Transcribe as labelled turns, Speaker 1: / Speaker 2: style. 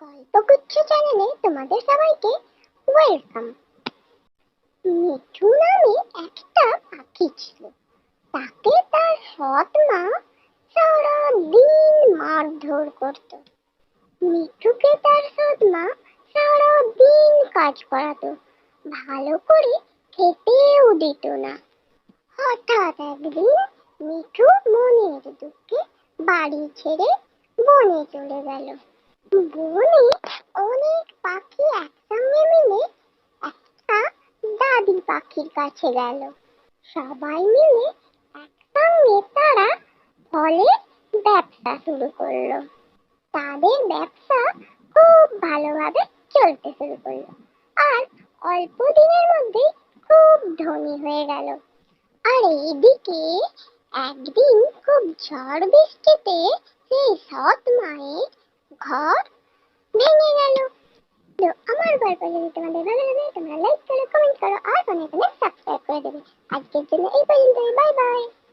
Speaker 1: গল্পগুচ্ছ চ্যানেলে তোমাদের সবাইকে ওয়েলকাম মিঠু নামে একটা পাখি ছিল। তাকে তার সৎ মা মারধর করত। মিঠুকে তার সৎ মা কাজ করাতো। ভালো করে খেতেও দিত না। হঠাৎ একদিন মিঠু মনের দুঃখে বাড়ি ছেড়ে বনে চলে গেল। বনে অনেক পাখি একসঙ্গে মিলে একটা দাদি পাখির কাছে গেল। সবাই মিলে একসঙ্গে তারা ফলের ব্যবসা শুরু করল। তাদের ব্যবসা খুব ভালোভাবে চলতে শুরু করল। আর অল্প দিনের মধ্যে খুব ধনী হয়ে গেল। আর এইদিকে একদিন খুব ঝড় বৃষ্টিতে সেই সৎ মায়ের ঘর ভেঙে গেল। তো আমার গল্প যদি তোমাদের ভালো লাগে তোমরা লাইক করো কমেন্ট করো, আর অনেক অনেক সাবস্ক্রাইব করে দেবে। আজকের জন্য এই পর্যন্ত বাই বাই